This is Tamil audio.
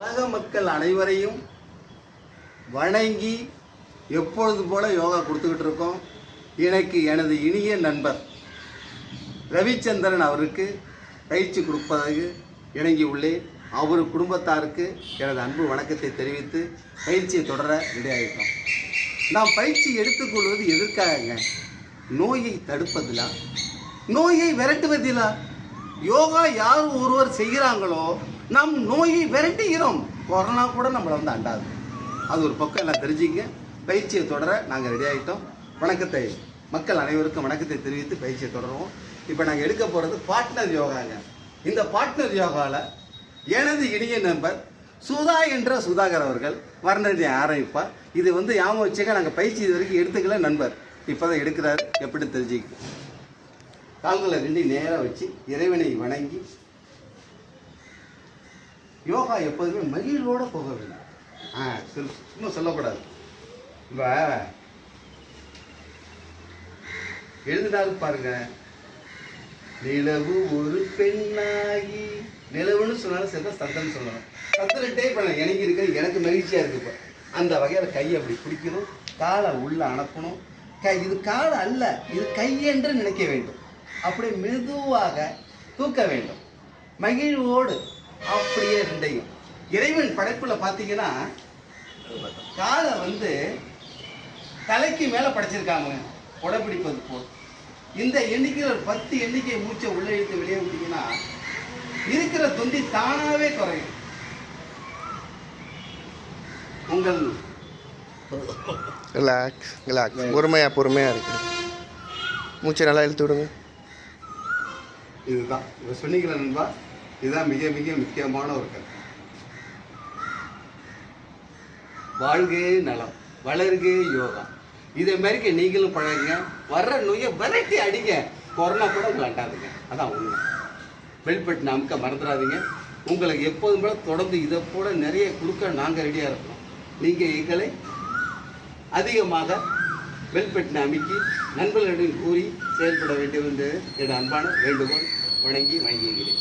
உலக மக்கள் அனைவரையும் வணங்கி எப்பொழுது போல யோகா கொடுத்துக்கிட்டு இருக்கோம். எனக்கு எனது இனிய நண்பர் ரவிச்சந்திரன் அவருக்கு பயிற்சி கொடுப்பதற்கு இணங்கி உள்ளேன் அவர் குடும்பத்தாருக்கு எனது அன்பு வணக்கத்தை தெரிவித்து பயிற்சியை தொடர ரெடி நாம் பயிற்சி எடுத்துக்கொள்வது எதற்காகங்க? நோயை தடுப்பதிலா? நோயை விரட்டுவதிலா? யோகா யார் ஒருவர் செய்கிறாங்களோ நம் நோயை விரட்டுகிறோம். கொரோனா கூட நம்மளை வந்து அண்டாது. அது ஒரு பக்கம் எல்லாம் தெரிஞ்சுங்க. பயிற்சியை தொடர நாங்கள் ரெடி ஆகிட்டோம் வணக்கத்தை மக்கள் அனைவருக்கும் வணக்கத்தை தெரிவித்து பயிற்சியை தொடருவோம். இப்போ நாங்கள் எடுக்க போகிறது பார்ட்னர் யோகாங்க. இந்த பார்ட்னர் யோகாவில் எனது இனிய நண்பர் சுதா என்ற சுதாகர் அவர்கள் வர்ணனை ஆரம்பிப்பார் இது வந்து ஞாபகம் வச்சுக்க நாங்கள் பயிற்சி இது வரைக்கும் எடுத்துக்கல நண்பர். இப்போ தான் எடுக்கிறாரு. எப்படி தெரிஞ்சுக்க. கால்களை ரெண்டு நேராக வச்சு இறைவனை வணங்கி யோகா எப்போதுமே மகிழ்வோடு போக வேண்டும். ஆ சொல் சும்மா சொல்லக்கூடாது. இப்போ எழுதினாரு பாருங்க நிலவு ஒரு பெண்ணாகி நிலவுன்னு சொன்னாலும் சேர்த்தா சத்தம்னு சொல்லணும். சத்தனிட்டே இப்போ நான் இணங்கி எனக்கு மகிழ்ச்சியாக இருக்கு இப்போ. அந்த வகையில் கையை அப்படி பிடிக்கணும் காலை உள்ளே அனுப்பணும். கை இது காலை அல்ல இது கையென்று நினைக்க வேண்டும். அப்படியே மெதுவாக தூக்க வேண்டும். மகிழ்வோடு அப்படியே ரெண்டையும் இறைவன் படைப்பில் பார்த்தீங்கன்னா காலை வந்து தலைக்கு மேலே படைச்சிருக்காங்க. உடம்பிடிப்பது போல். இந்த எண்ணிக்கையில் ஒரு பத்து எண்ணிக்கை மூச்சை உள்ளே இழுத்து வெளியே விட்டீங்கன்னா இருக்கிற தொந்தி தானாகவே குறையும். உங்கள் ரிலாக்ஸ் ரிலாக்ஸ் பொறுமையாக பொறுமையாக இருக்கு. மூச்சை நல்லா இழுத்து விடுங்க. இதுதான். இப்போ சொன்னீங்களா நண்பா இதுதான் மிக மிக முக்கியமான ஒரு கருத்து வாழ்கே நலம் வளர்கே யோகா. இதே மாதிரிக்கு நீங்களும் பழகுங்க வர்ற நோயை விரட்டி அடிங்க. கொரோனா கூட உங்களை அண்டாதுங்க. அதான் உண்மை. வெளிப்பட்டு நமக்க மறந்துடாதீங்க. உங்களுக்கு எப்போதும் போல தொடர்ந்து இதை போல நிறைய கொடுக்க நாங்கள் ரெடியாக இருக்கோம் நீங்கள் எங்களை அதிகமாக பெல்பெட் நமக்கு நண்பர்களிடம் கூறி செயல்பட வேண்டும் என்று என் அன்பான வேண்டுகோள் வணங்கி வணங்குகிறேன்